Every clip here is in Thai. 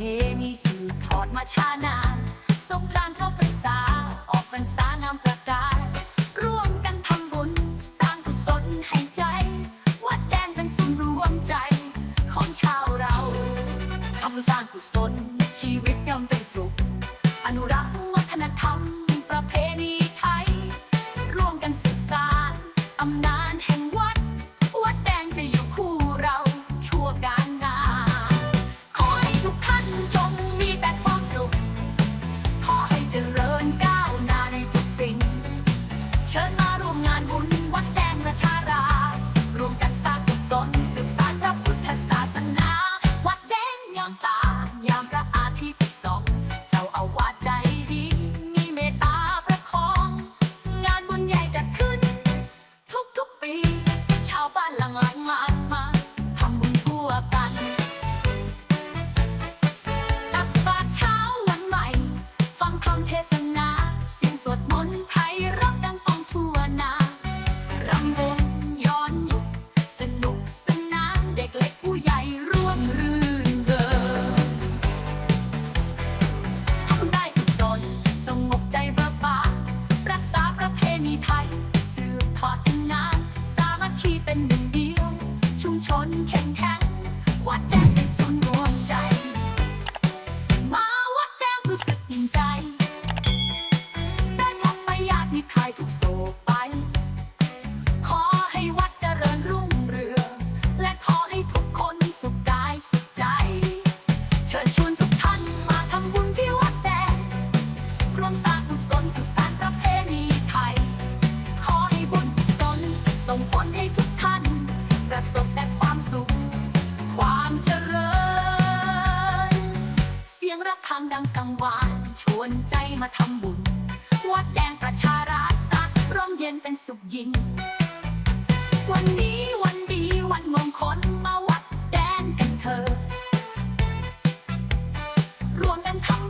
เทณีสืบทอดมาช้านานสงกรานเข้าปรรษา ออกพรรษานำประกาศ ร่วมกันทำบุญ สร้างกุศลให้ใจ วัดแดงเป็นศูนรวมใจ ของชาวเราทำสร้างกุศลชีวิตยังเป็น pa 啊 กุศสืบสานประเพณีไทย ขอให้บุญกุศส่งผลให้ทุกท่าน ประสบแต่ความสุข ความเจริญ เสียงระฆังดังกังวานชวนใจมาทำบุญ วัดแดงประชาราษฎร์ร่มเย็นเป็นสุขยิ่งวันนี้วันดีวันมงคลมาวัดแดนกันเถอะรวมกันทำ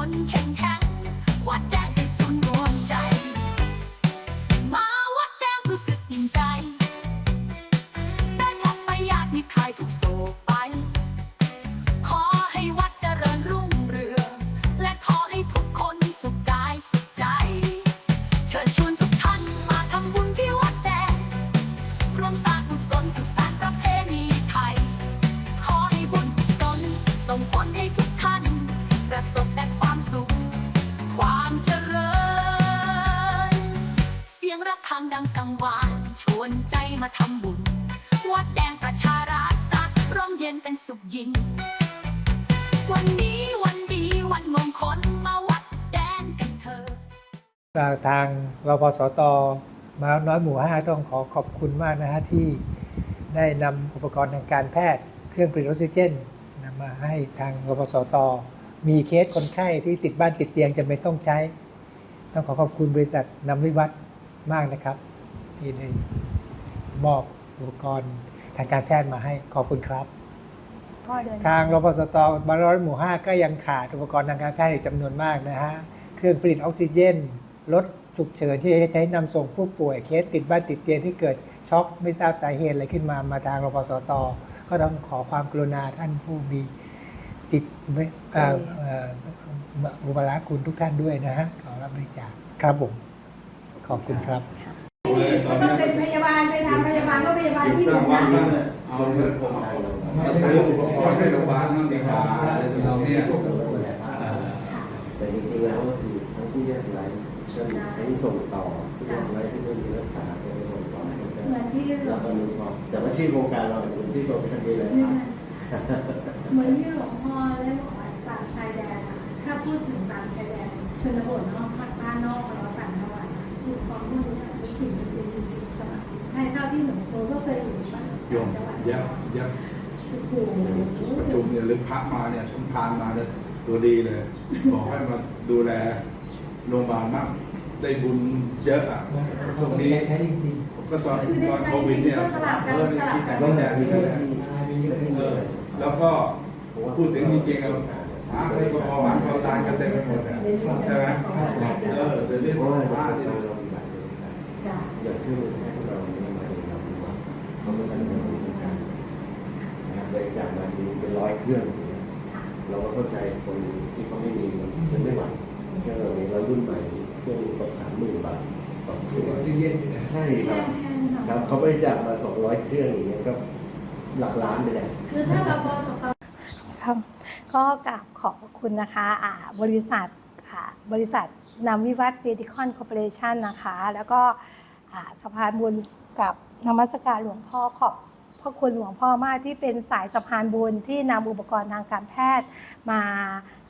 คนเข้มแข็ง วัดแดงเป็นศูนใจ มาวัดแดงรู้สึกอิ่ใจ ได้พบไปญาติมิตรยทุกโศไป ขอให้วัดเจริญรุ่งเรือง และขอให้ทุกคนสุขกายสุขใจ เชิญชวนทุกท่านมาทำบุญที่วัดแดงรวมสร้างกุศลสืบสานระเพณีไทย ขอให้บุญกุศลส่งผลให้ทุกท่นประสบ ยิ่ง วันนี้วันดีวันมงคลมาวัดแดงกันเถอะทางรพสตมาน้อยหมู่ห้าต้องขอขอบคุณมากนะฮะที่ได้นำอุปกรณ์ทางการแพทย์ เครื่องผลิตออกซิเจนนำมาให้ทางรพสตมีเคสคนไข้ที่ติดบ้านติดเตียงจำเป็นต้องใช้ ต้องขอขอบคุณบริษัทนำวิวัฒน์มากนะครับ ที่ได้มอบอุปกรณ์ทางการแพทย์มาให้ขอบคุณครับ พ่อเดินทางรพสตบางร้อยหมู่ห้าก็ยังขาดอุปกรณ์ทางการแพทย์อีกจำนวนมากนะฮะ เครื่องผลิตออกซิเจนรถฉุกเฉินที่จะใช้นำส่งผู้ป่วยเคสติดบ้านติดเตียงที่เกิดช็อกไม่ทราบสาเหตุอะไรขึ้นมามาทางรพสตก็ต้องขอความกรุณาท่านผู้มีจิตไม่เอ่อเอ่อบุปการะคุณทุกท่านด้วยนะฮะขอรับบริจาคครับผมขอบคุณครับก็ต้องเป็นพยาบาลไปทำพยาบาลก็พยาบาลที่สถูร้างกวัดนะ นะเอาเงินผมเอามาซื้ออุปกรณ์ให้โรงพยาบาลมั่งดีกว่าอะไรทำนองเนี้ยเออแต่จริงๆแล้วก็คือทั้งผู้แยกไร้ก็มีทั้งส่งต่อผู้แยกไร้ที่ไม่มีรักษาก็ไปส่งต่อเหมือนที่แล้วก็มีพอแต่ว่าชื่อโครงการเราอาจจะเป็นชื่อโครงการนี้เลยครับเหมือนที่หลวงพ่อได้บอกว่าตามชายแดนอะถ้าพูดถึงตามชายแดนชนบทนอกภาคใต้นอกแล้วต่างจังหวัดอะคือความพวกนี้เป็นสิ่งจำเป็นจริงๆสำหรับให้เท่าที่หนูโตก็เคยอยู่บ้านโยมจังหวัดเยับยับโอ้โห ประชุมเนี่ยหรือพระมาเนี่ยทุกพานมาเนี่ยตัวดีเลย บอกให้มาดูแลโรงพยาบาลมั่งได้บุญเยอะอะตรงนี้ใช้จริงก็ตอนตอนโควิดเนี่ยเออเนี่ยที่แต่งก็ที่แบแต่บงมีนี่เยแหอะละมีเยอะขึ้นเอเลอยแล้วก็พูดถึงจริงๆอะพระให้ก็พอหวานพอตายกันเต็มไปหมดอะใช่ไหมเออเดี๋ยวนี้เพราะว่าพระเราเนี่ยเรามีหลายบริษัทจ้ะอย่างที่ให้เราเนี่ยมาเองเราว่าเขาไม่สั่งเงิน บริการนะครับบริจาคมาทีเป็นร้อยเครื่องอย่างเงี้ยเราก็เข้าใจคนที่เขาไม่มีมันซื้อไม่ไหวเครื่องเราเนี่ยเรารุ่นใหม่เครื่องตกสามหมื่นบาทต่อเครื่องๆออกซิเจนอยู่นะใช่คแห้รับงๆครับเขาบริจาคมาสองร้อยเครื่องอย่างเงี้ยก็หลักล้านไปแหละคือถ้าเราพอสตครับก็กราบขอบพระคุณนะคะอ่าบริษัทอ่าบริษัทนำวิวัฒน์เบดิคอนคอร์ปอเรชันนะคะ แล้วก็อ่าสะพานบุญกับนมัสการหลวงพ่อขอบพ ระคุณหลวงพ่อมากที่เป็นสายสะพานบุญที่นำอุปกรณ์ทางการแพทย์มา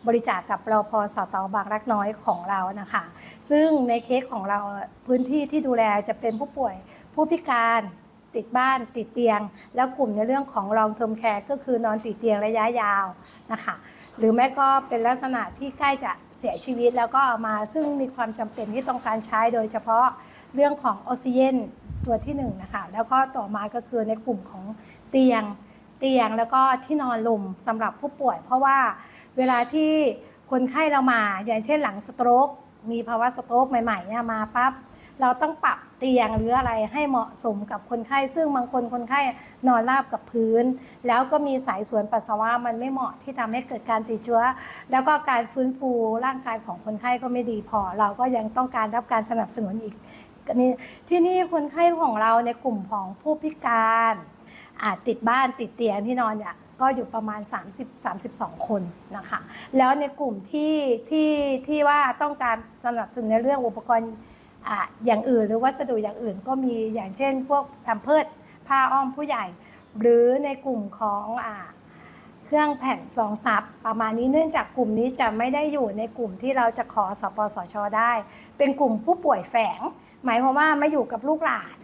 บริจาคกับเราพอสตบางรักน้อยของเรานะคะ ซึ่งในเคสของเราพื้นที่ที่ดูแลจะเป็นผู้ป่วยผู้พิการติดบ้านติดเตียง แล้วกลุ่มในเรื่องของ long term care ก็คือนอนติดเตียงระยะยาวนะคะ หรือแม้ก็เป็นลักษณะที่ใกล้จะเสียชีวิตแล้วก็ามาซึ่งมีความจำเป็นที่ต้องการใช้โดยเฉพาะเรื่องของออกซิเจน ตัวที่หนึ่งนะคะแล้วก็ต่อมาก็คือในกลุ่มของเตียงเตียงแล้วก็ที่นอนลมสำหรับผู้ป่วย เพราะว่าเวลาที่คนไข้เรามา อย่างเช่นหลังสโตรกมีภาวะสโตรกใหม่ๆเนี่ยมาปั๊บเราต้องปรับเตียงหรืออะไรให้เหมาะสมกับคนไข้ ซึ่งบางคนคนไข้นอนราบกับพื้น แล้วก็มีสายสวนปัสสาวะมันไม่เหมาะที่ทำให้เกิดการติดเชื้อ แล้วก็การฟื้นฟูร่างกายของคนไข้ก็ไม่ดีพอ เราก็ยังต้องการรับการสนับสนุนอีก นี่ที่นี่คนไข้ของเราในกลุ่มของผู้พิการอาจติดบ้านติดเตียงที่นอนเนี่ยก็อยู่ประมาณ 30-32 คนนะคะ แล้วในกลุ่มที่ที่ที่ว่าต้องการสนับสนุนในเรื่องอุปกรณ์อย่างอื่น หรือวัสดุอย่างอื่นก็มีอย่างเช่น พวกแพมเพิร์ดผ้าอ้อมผู้ใหญ่ หรือในกลุ่มของอเครื่องแผ่นรองซับประมาณนี้เนื่องจากกลุ่มนี้จะไม่ได้อยู่ในกลุ่มที่เราจะขอสปสชได้ เป็นกลุ่มผู้ป่วยแฝง หมายความว่าไม่อยู่กับลูกหลาน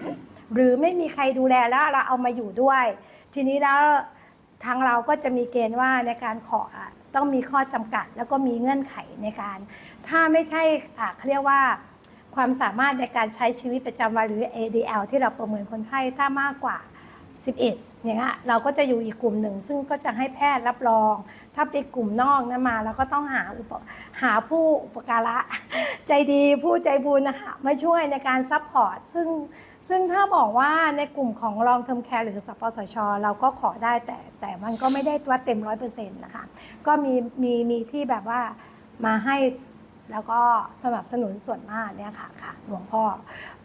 หรือไม่มีใครดูแลแล้วเราเอามาอยู่ด้วย ทีนี้แล้วทางเราก็จะมีเกณฑ์ว่าในการขอต้องมีข้อจำกัด แล้วก็มีเงื่อนไขในการ ถ้าไม่ใช่เขาเรียกว่าความสามารถในการใช้ชีวิตประจำวันหรือ ADL ที่เราประเมินคนไข้ถ้ามากกว่า 11อย่างเงี้ยเราก็จะอยู่อีกกลุ่มหนึ่ง ซึ่งก็จะให้แพทย์รับรอง ถ้าเป็นกลุ่มนอกนะมาเราก็ต้องหาอุปหาผู้อุปการะ ใจดีผู้ใจบุญนะคะมาช่วยในการซัพพอร์ตซึ่งซึ่งถ้าบอกว่าในกลุ่มของรองเทอมแคร์หรือสปสช เราก็ขอได้แต่แต่มันก็ไม่ได้ตัวเต็มร้อยเปอร์เซ็นต์นะคะ ก็มีมีมีที่แบบว่ามาให้ แล้วก็สนับสนุนส่วนมากเนี่ยค่ะค่ะหลวงพ่อ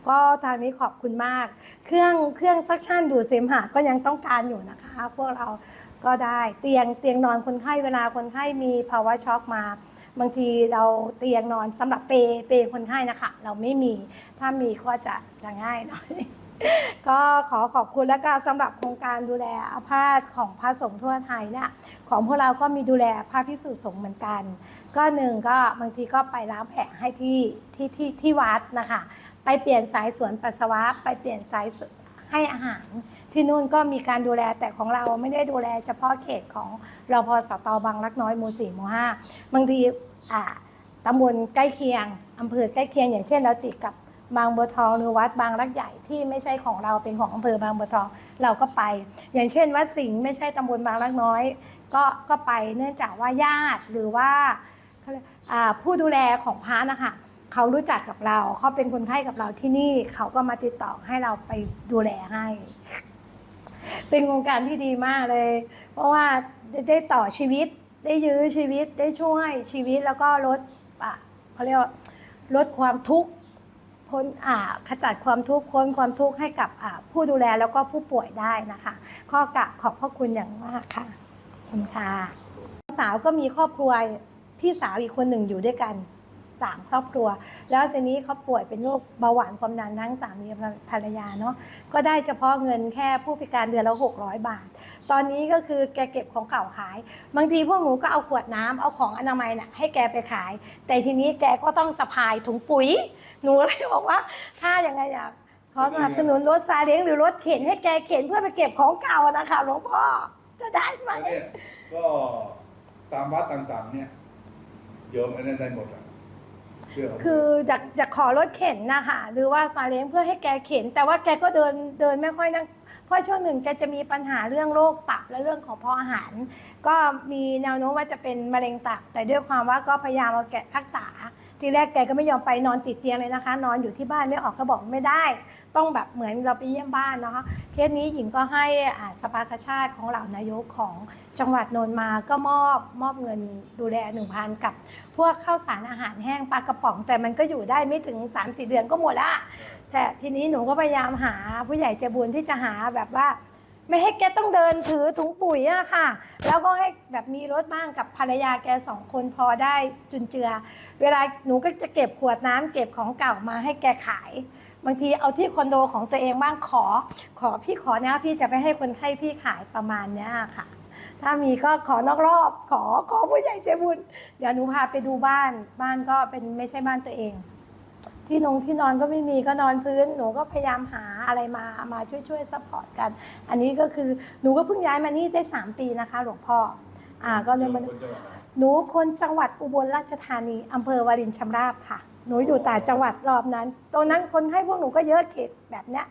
ก็ทางนี้ขอบคุณมาก เครื่องเครื่องซักชั่นดูดเสมหะก็ยังต้องการอยู่นะคะ พวกเราก็ได้เตียงเตียงนอนคนไข้เวลาคนไข้มีภาวะช็อกมา บางทีเราเตียงนอนสำหรับเปย์เปย์คนไข้นะคะ เราไม่มีถ้ามีก็จะจะง่ายหน่อยก็ขอขอบคุณและก็สำหรับโครงการดูแลอาพาธของพระสงฆ์ทั่วไทยเนี่ยของพวกเราก็มีดูแลพระพิสุสงฆ์เหมือนกัน ก็หนึ่งก็บางทีก็ไปล้างแผลให้ที่ที่ที่ที่วัดนะคะ ไปเปลี่ยนสายสวนปัสสาวะ ไปเปลี่ยนสายให้อาหาร ที่นู่นก็มีการดูแลแต่ของเราไม่ได้ดูแลเฉพาะเขตของรพสตบางรักน้อยหมู่สี่หมู่ห้าบางทีอ่าตำบลใกล้เคียงอำเภอใกล้เคียง อย่างเช่นเราติดกับบางบัวทองหรือวัดบางรักใหญ่ที่ไม่ใช่ของเราเป็นของอำเภอบางบัวทองเราก็ไป อย่างเช่น วัดสิงห์ไม่ใช่ตำบลบางรักน้อย ก็ก็ไปเนื่องจากว่าญาติหรือว่าาผู้ดูแลของพระนะคะเขารู้จักกับเราเขาเป็นคนไข้กับเราที่นี่เขาก็มาติดต่อให้เราไปดูแลให้ เป็นโครงการที่ดีมากเลย เพราะว่าได้ได้ต่อชีวิต ได้ยื้อชีวิตได้ช่วยชีวิตแล้วก็ลดเขาเรียกว่าลดความทุกข์พ้นอ่าขจัดความทุกข์พ้นความทุกข์ให้กับอ่าผู้ดูแลแล้วก็ผู้ป่วยได้นะคะข้อกราบขอบพระคุณอย่างมากค่ะคุณค่ะสาวก็มีครอบครัว พี่สาวอีกคนหนึ่งอยู่ด้วยกันสามครอบครัว แล้วทีนี้เขาป่วยเป็นโรคเบาหวานความดันทั้งสามีภรรยาเนาะก็ได้เฉพาะเงินแค่ผู้พิการเดือนละ600 บาท ตอนนี้ก็คือแกเก็บของเก่าขาย บางทีพวกหนูก็เอาขวดน้ำเอาของอนามัยน่ะให้แกไปขาย แต่ทีนี้แกก็ต้องสะพายถุงปุ๋ย หนูเลยบอกว่า ถ้าอย่างไงอยากขอสนับสนุนรถซาเล้งหรือรถเข็นให้แกเข็นเพื่อไปเก็บของเก่านะคะหลวงพ่อจะได้ไหมก็ตามวัดต่างๆเนี่ย โยมอันนั้นได้หมดอะเชื่อผมคืออยากอยากขอรถเข็นนะคะหรือว่าซาเล้งเพื่อให้แกเข็น แต่ว่าแกก็เดินเดินไม่ค่อยนั่งเพราะช่วงหนึ่งแกจะมีปัญหาเรื่องโรคตับและเรื่องของพออาหาร ก็มีแนวโน้มว่าจะเป็นมะเร็งตับ แต่ด้วยความว่าก็พยายามเอาแกรักษา ทีแรกแกก็ไม่ยอมไปนอนติดเตียงเลยนะคะ นอนอยู่ที่บ้านไม่ออกก็บอกไม่ได้ ต้องแบบเหมือนเราไปเยี่ยมบ้านนะคะเคสนี้หญิงก็ให้สภากชาติของเหล่านายกของจังหวัดนนท์มาก็มอบมอบเงินดูแลหนึ่งพันกับ พวกข้าวสารอาหารแห้งปลากระป๋อง แต่มันก็อยู่ได้ไม่ถึง3-4เดือนก็หมดละแต่ทีนี้หนูก็พยายามหาผู้ใหญ่ใจบุญที่จะหาแบบว่า ไม่ให้แกต้องเดินถือถุงปุ๋ยอะค่ะ แล้วก็ให้แบบมีรถบ้างกับภรรยาแกสองคนพอได้จุนเจือ เวลาหนูก็จะเก็บขวดน้ำเก็บของเก่ามาให้แกขาย บางทีเอาที่คอนโดของตัวเองบ้างขอ ขอพี่ขอนะพี่จะไปให้คนไข้พี่ขายประมาณเนี้ยค่ะ ถ้ามีก็ขอนอกรอบ ขอขอผู้ใหญ่ใจบุญ เดี๋ยวหนูพาไปดูบ้านบ้านก็เป็นไม่ใช่บ้านตัวเอง ที่นงที่นอนก็ไม่มีก็นอนพื้น หนูก็พยายามหาอะไรมามาช่วยช่วยซัพพอร์ตกัน อันนี้ก็คือหนูก็เพิ่งย้ายมานี่ได้ 3 ปีนะคะ หลวงพ่ออ่าก็เลยมาหนูคนจังหวัดอุบลราชธานีอำเภอวารินชำราบค่ะ หนูอยู่ต่างจังหวัดรอบนั้น ตรงนั้นคนให้พวกหนูก็เยอะเขตแบบเนี้ย